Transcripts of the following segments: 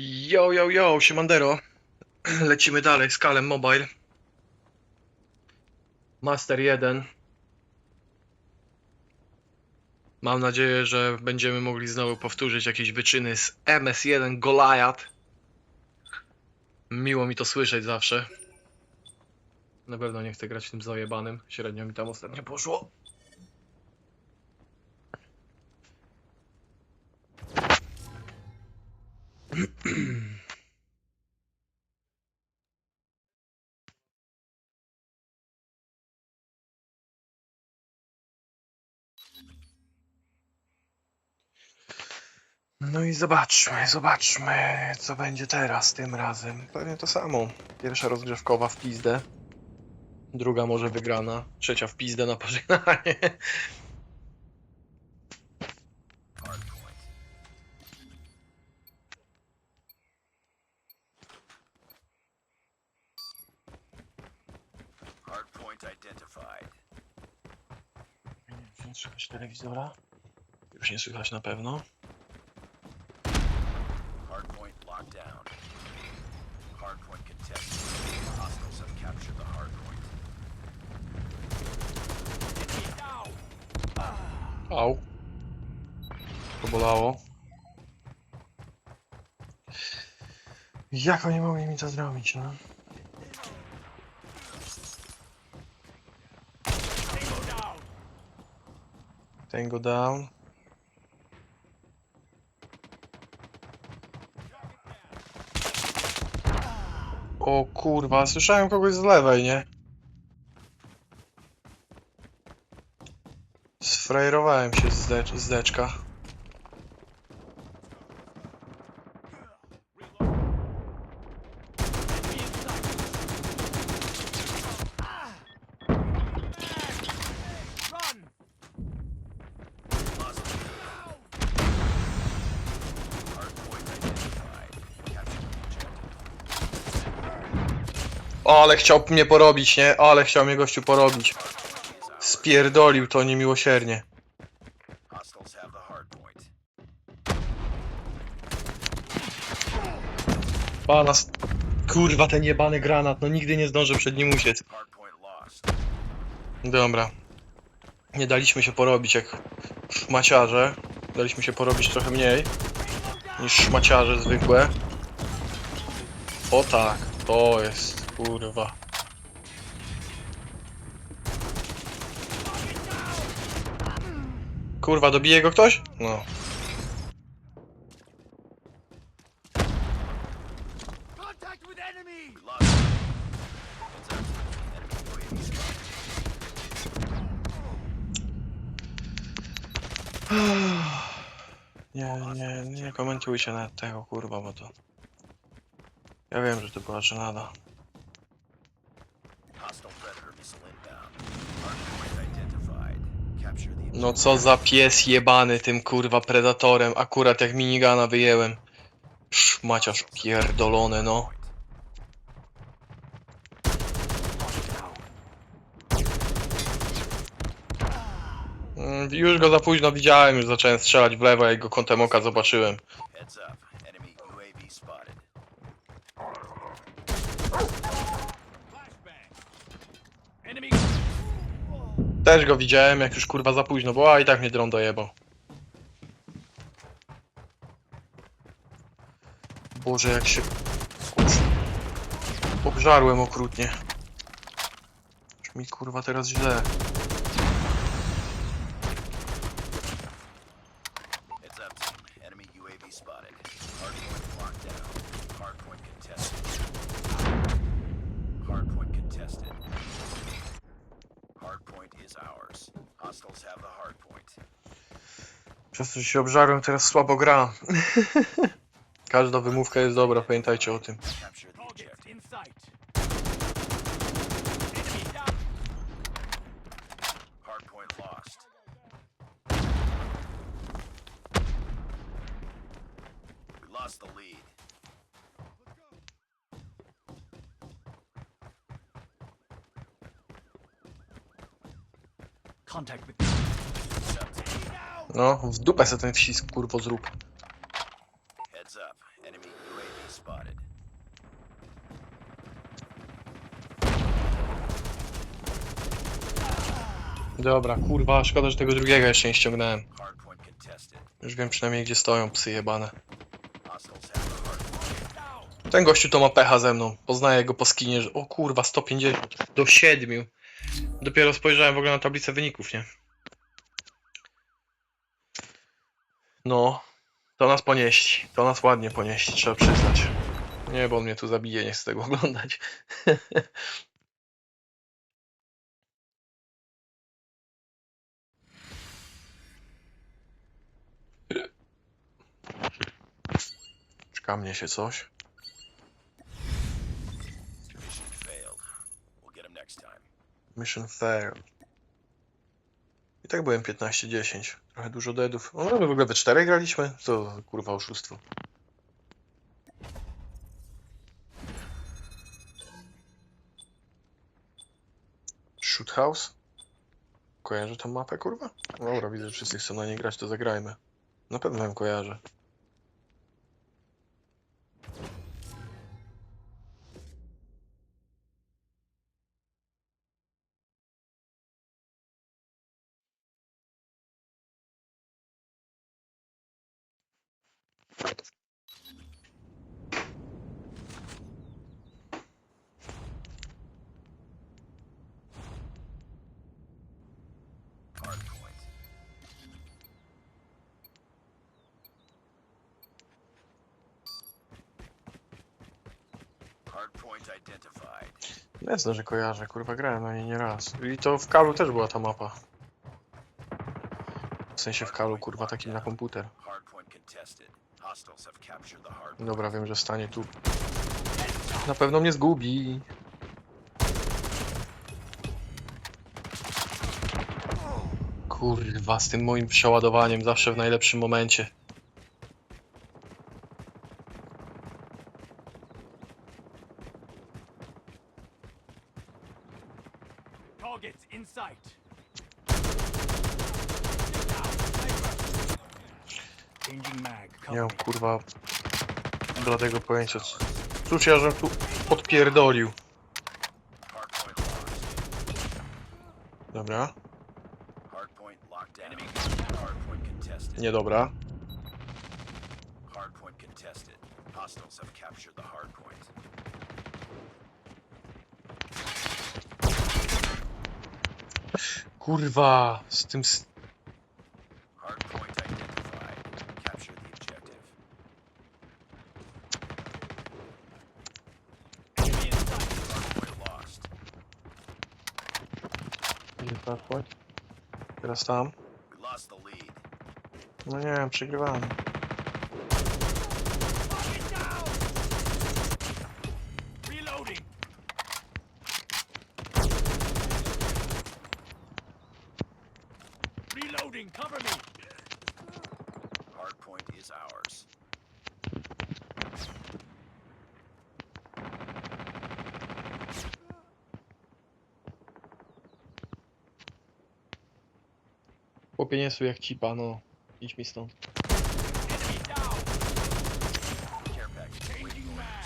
Yo, yo, yo, siemandero. Lecimy dalej z Kalem Mobile. Master 1. Mam nadzieję, że będziemy mogli znowu powtórzyć jakieś wyczyny z MS1 Goliath. Miło mi to słyszeć zawsze. Na pewno nie chcę grać tym zajebanym. Średnio mi tam ostatnio poszło. No i zobaczmy, zobaczmy, co będzie teraz tym razem. Pewnie to samo. Pierwsza rozgrzewkowa w pizdę. Druga może wygrana. Trzecia w pizdę na pożegnanie. słychać? Już nie słychać na pewno. Hardpoint locked down. Hardpoint contested. Hostiles have captured the hardpoint. Au. To bolało. Jak oni mogli mi to zrobić, no? Tango down. O kurwa, słyszałem kogoś z lewej, nie? Sfrajerowałem się z, decz z deczka. Hardpoint identified. Capture the objective. O, ale chciał mnie porobić, nie? O, ale chciał mnie gościu porobić. Spierdolił to niemiłosiernie. Pana... Kurwa, ten jebany granat, no nigdy nie zdążę przed nim uciec. Dobra. Nie daliśmy się porobić jak szmaciarze. Daliśmy się porobić trochę mniej niż szmaciarze zwykłe. O tak, to jest, kurwa. Kurwa, dobije go ktoś? No. Nie, nie, nie komentujcie nawet tego, kurwa, bo to... Ja wiem, że to była żenada. No co za pies jebany tym kurwa predatorem, akurat jak minigana wyjęłem. Szmaciarz pierdolony, no. Mm, Już go za późno widziałem, już zacząłem strzelać w lewo, jak go kątem oka zobaczyłem. Enemy UAV spotted. Enemy Też go widziałem, jak już kurwa za późno, bo a i tak mnie dron dojebał. Boże, jak się... Kurz- Obżarłem okrutnie. Już mi kurwa teraz źle. Przez to, że się obżarłem, teraz słabo gra. Każda wymówka jest dobra, pamiętajcie o tym. Capture the No, w dupę se ten wcisk kurwo zrób. Heads up. Enemy Enemy UAV spotted. Dobra, kurwa, szkoda, że tego drugiego jeszcze nie ściągnąłem. Hardpoint contested. Już wiem przynajmniej gdzie stoją psy jebane. Hostiles have the hardpoint. Ten gościu to ma pecha ze mną. Poznaję go po skinie, że o kurwa 150 do 7. Dopiero spojrzałem w ogóle na tablicę wyników, nie? No, to nas ponieść. To nas ładnie ponieść, trzeba przyznać. Nie, bo on mnie tu zabije, nie chcę tego oglądać. Czeka mnie się coś. Mission failed. We'll get him next time. Mission failed. I tak byłem 15-10. Trochę dużo deadów. O, my w ogóle we czterech graliśmy? Za kurwa oszustwo. Shoot House? Kojarzę tą mapę, kurwa? Dobra, widzę, że wszyscy chcą na niej grać, to zagrajmy. Na pewno ją kojarzę. Jasne, że kojarzę, kurwa, grałem na niej nie raz. I to w Kalu też była ta mapa. W sensie w Kalu, kurwa, takim na komputer. Hardpoint contested. Dobra, wiem, że stanie tu. Na pewno mnie zgubi. Kurwa, z tym moim przeładowaniem zawsze w najlepszym momencie. Kurwa bladego pojęcia. Cóż ja żem tu odpierdolił. Hardpoint lost. Dobra, niedobra. Kurwa, z tym... s- Hardpoint identified. Capture the objective. Enemy in sight. Hardpoint lost. Gdzie flashpoint? Teraz tam. We lost the lead. No nie wiem, przegrywamy. Target down. Reloading. Reloading. Cover me. Hardpoint is ours. Chłopie nie są jak cipa, no. Idź mi stąd.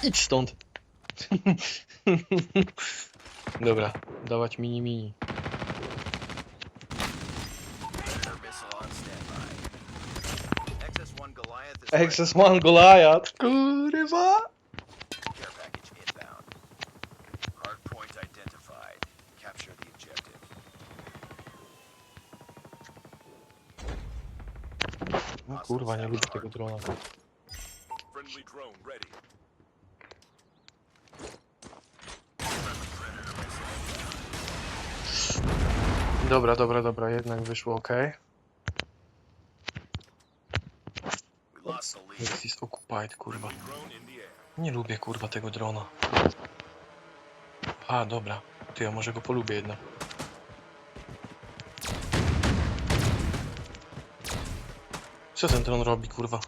Idź stąd! Dobra, dawać mini mini. Predator missile on standby. XS-1 Goliath is Access One Goliath! Kurwa! Care package inbound. Hardpoint identified. Capture the objective. No kurwa, nie lubię tego drona. Dobra, dobra, dobra, jednak wyszło ok. We is occupied, kurwa. Nie lubię kurwa tego drona. A, dobra. Ty, ja może go polubię jednak. Co ten dron robi, kurwa?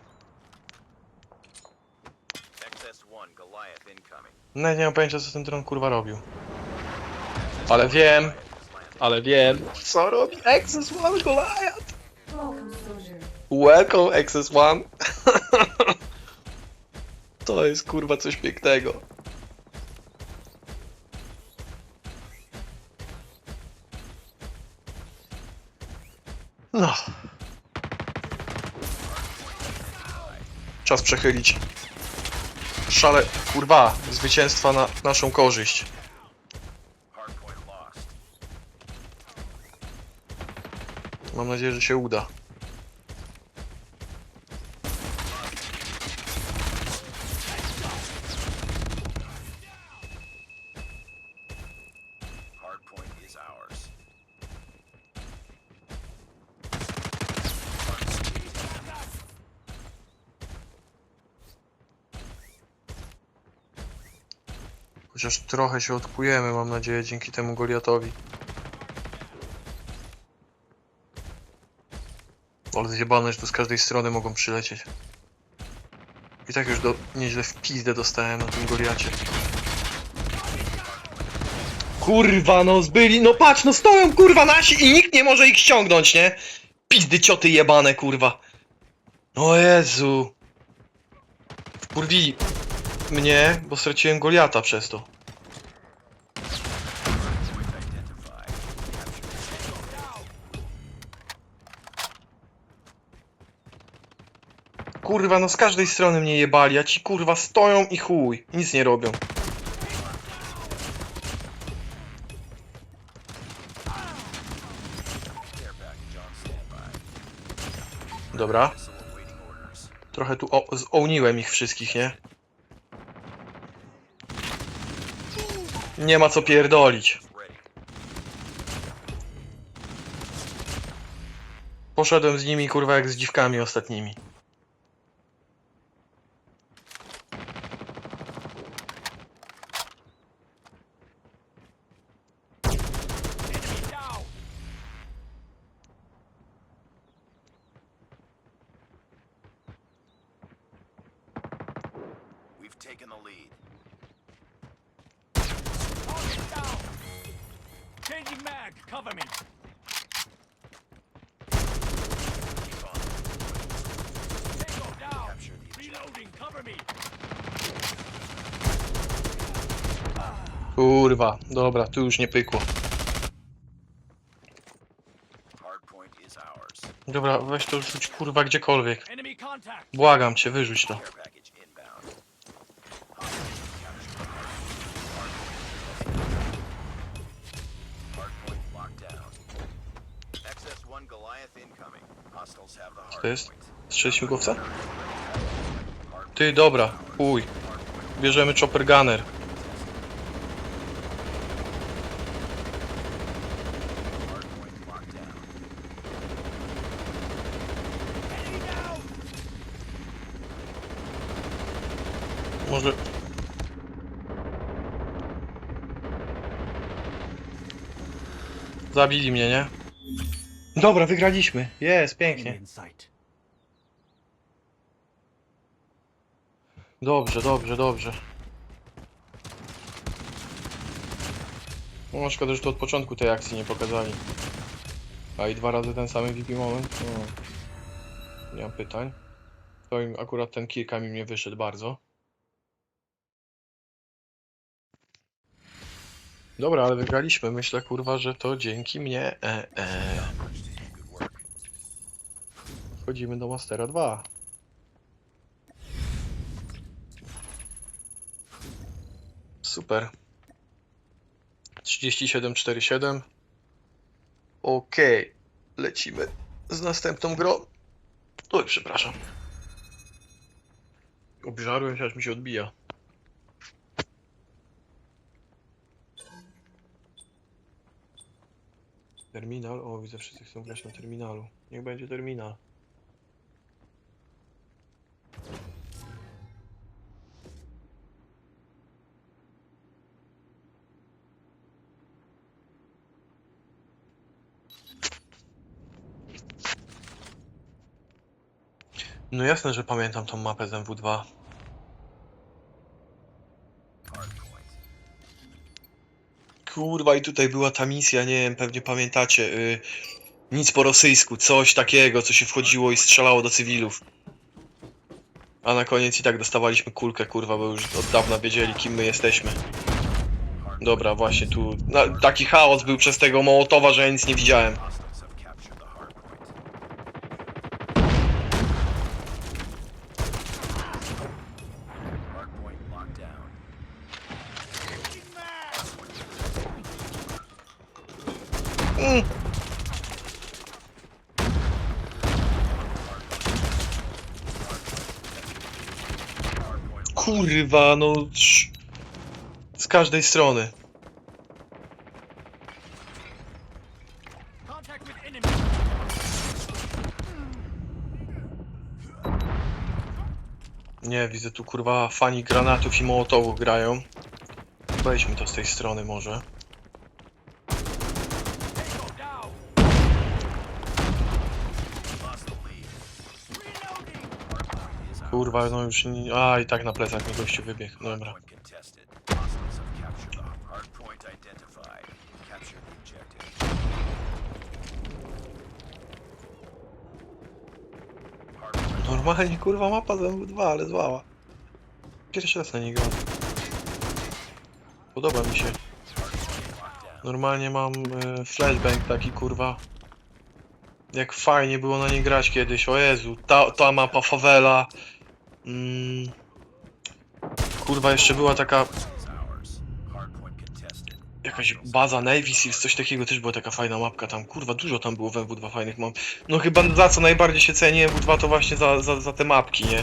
XS-1 Goliath incoming. Nawet nie mam pojęcia, co ten dron kurwa robił. Ale wiem, ale wiem, co robi Access One Goliath! Welcome, Access One! To jest kurwa coś pięknego. No. Czas przechylić. Szale, kurwa, zwycięstwa na naszą korzyść. Mam nadzieję, że się uda. Hardpoint is ours. Chociaż trochę się odkujemy, mam nadzieję, dzięki temu Goliatowi. Ale zjebane, że tu z każdej strony mogą przylecieć. I tak już do, nieźle w pizdę dostałem na tym Goliacie. Kurwa, no zbyli, no patrz, no stoją kurwa nasi i nikt nie może ich ściągnąć, nie? Pizdy cioty jebane, kurwa. O Jezu. Wkurwili mnie, bo straciłem Goliata przez to. Kurwa, no z każdej strony mnie jebali, a ci kurwa stoją i chuj. Nic nie robią. Dobra. Trochę tu zołniłem ich wszystkich, nie? Nie ma co pierdolić. Poszedłem z nimi kurwa jak z dziwkami ostatnimi. Enemy down. We've taken the lead. Target down. Changing mag. Cover me. Keep on. Tango down. Capture the objective. Reloading. Cover me. Kurwa, dobra, tu już nie pykło. Dobra, weź to rzuć kurwa gdziekolwiek. Błagam cię, wyrzuć to. Care package inbound. Hardpoint locked down. XS-1 Goliath incoming. Hostiles have the to jest? Strzeli śmigłowca? Ty, dobra, chuj. Bierzemy chopper gunner. Hardpoint locked down. Enemy down. Może... Zabili mnie, nie? Dobra, wygraliśmy. Jest, pięknie. Dobrze, dobrze, dobrze. No szkoda, że to od początku tej akcji nie pokazali. A i dwa razy ten sam MVP moment? No. Nie mam pytań. To im akurat ten kilka mi nie wyszedł bardzo. Dobra, ale wygraliśmy. Myślę, kurwa, że to dzięki mnie. E, e. Wchodzimy do Mastera 2. Super. 3747. Okej. Lecimy z następną grą. Oj, przepraszam. Obżarłem się, aż mi się odbija. Terminal? O, widzę, wszyscy chcą grać na terminalu. Niech będzie terminal. No jasne, że pamiętam tą mapę z MW2. Kurwa, i tutaj była ta misja, nie wiem, pewnie pamiętacie. Y, nic po rosyjsku, coś takiego, co się wchodziło i strzelało do cywilów. A na koniec i tak dostawaliśmy kulkę, kurwa, bo już od dawna wiedzieli, kim my jesteśmy. Dobra, właśnie tu... Na, taki chaos był przez tego Mołotowa, że ja nic nie widziałem. Hostiles have captured the hard point. Hard point locked down. Kurwa, no... Z każdej strony. Nie, widzę tu kurwa fani granatów i mołotowów grają. Weźmy to z tej strony może. Kurwa, no już nie... A, i tak na plecach mi gościu wybiegł. Dobra. Hard point Normalnie kurwa mapa ZMW2, ale złała. Pierwszy raz na niego. Podoba mi się. Normalnie mam e, flashbang taki kurwa. Jak fajnie było na niej grać kiedyś, o Jezu, ta, ta mapa favela. Mm. Kurwa, jeszcze była taka jakaś baza Navy Seals, coś takiego też była taka fajna mapka tam. Kurwa, dużo tam było w MW2 fajnych map. No chyba za co najbardziej się ceni MW2 to właśnie za, za, za te mapki, nie?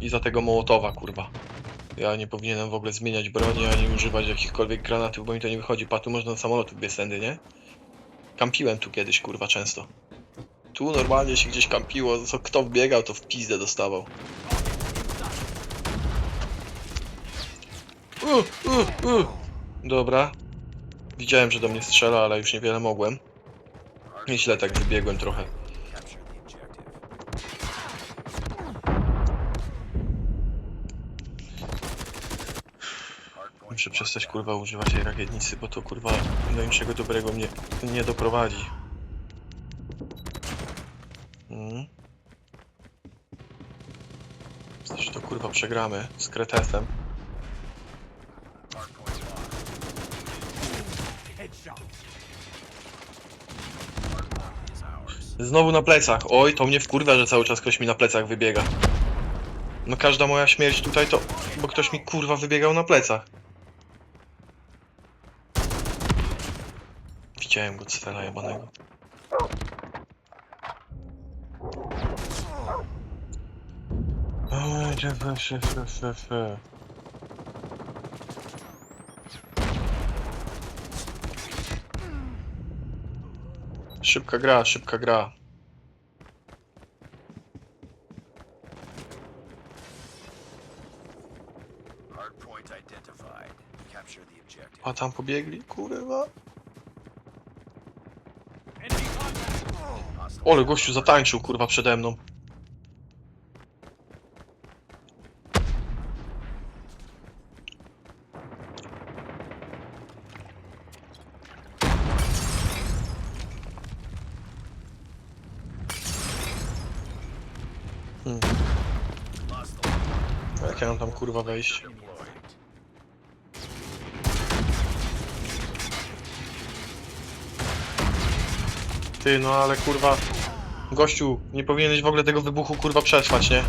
I za tego Mołotowa, kurwa. Ja nie powinienem w ogóle zmieniać broni, ani używać jakichkolwiek granatów, bo mi to nie wychodzi. Patu można na samolotów dwie sędy, nie? Kampiłem tu kiedyś, kurwa, często. Tu normalnie się gdzieś kampiło, co kto wbiegał, to w pizdę dostawał. Uh, uh, uh. Dobra. Widziałem, że do mnie strzela, ale już niewiele mogłem. I źle tak wybiegłem trochę. Muszę przestać kurwa używać tej rakietnicy, bo to kurwa do niczego dobrego mnie nie doprowadzi. Mm. Myślę, że to kurwa przegramy z Kretesem. Znowu na plecach. Oj, to mnie wkurwia, że cały czas ktoś mi na plecach wybiega. No każda moja śmierć tutaj to... Bo ktoś mi kurwa wybiegał na plecach. Widziałem go cfela jebanego. Fe, fe, fe, fe, fe. Szybka gra, szybka gra. Hard point identified. Capture the objective. A tam pobiegli, kurwa. Ole, gościu zatańczył, kurwa, przede mną. Jak ja mam tam kurwa wejść? Ty, no ale kurwa... Gościu, nie powinieneś w ogóle tego wybuchu kurwa przetrwać, nie?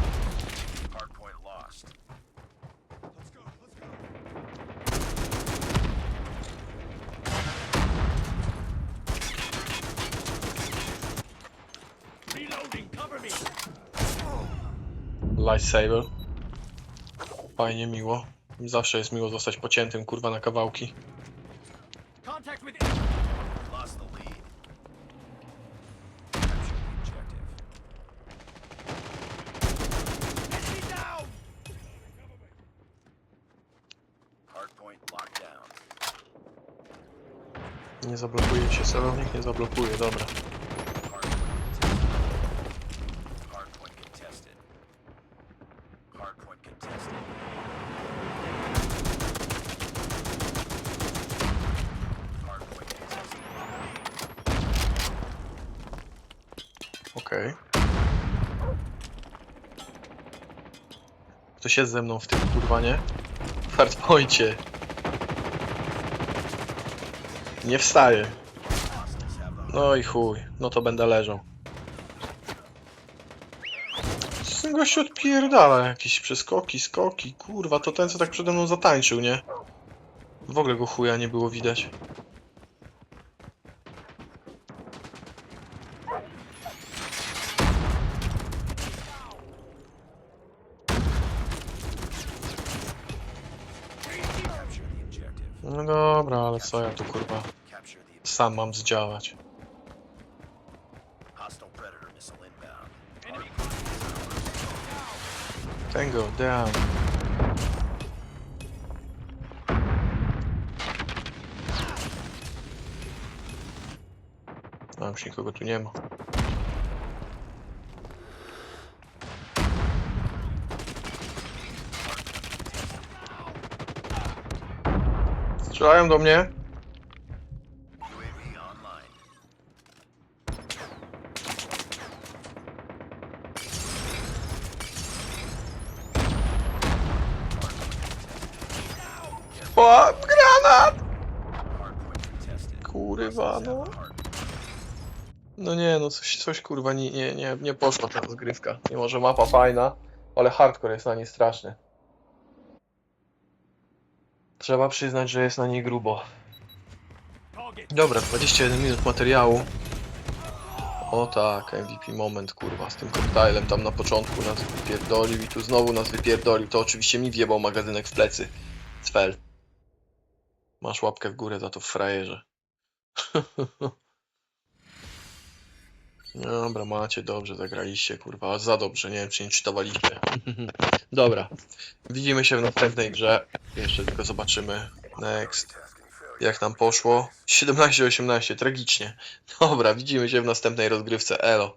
Lightsaber. Fajnie, miło. Zawsze jest miło zostać pociętym kurwa na kawałki. Contact with enemy. Lost the lead. Capture the objective. Enemy down. Hard point locked down. Nie zablokuje się celownik, nie zablokuje, dobra. Hard point contested. Hard point contested. Hard point contested. Ok, Okej. Jest ze mną w tym kurwa, nie? W hardpoincie. Nie wstaję. No i chuj, no to będę leżał. Z tym gościu odpierdala jakieś przeskoki, skoki, kurwa, to ten co tak przede mną zatańczył, nie? W ogóle go chuja nie było widać. Capture the objective. No dobra, ale co ja tu kurwa sam mam zdziałać. Tango down. A już nikogo tu nie ma. Strzelają do mnie. O, granat! Kurwa, no. No nie, no coś, coś kurwa nie, nie, nie, nie poszła ta rozgrywka. Mimo, że mapa fajna, ale hardcore jest na niej straszny. Trzeba przyznać, że jest na niej grubo. Dobra, 21 minut materiału. O tak, MVP moment, kurwa, z tym koktajlem tam na początku nas wypierdolił i tu znowu nas wypierdolił. To oczywiście mi wjebał magazynek w plecy. Cfel. Masz łapkę w górę za to w frajerze. Dobra, macie, dobrze zagraliście, kurwa, za dobrze, nie wiem czy nie czytowaliście. Dobra, widzimy się w następnej grze. Jeszcze tylko zobaczymy. Next. Jak nam poszło? 17-18, tragicznie. Dobra, widzimy się w następnej rozgrywce. Elo.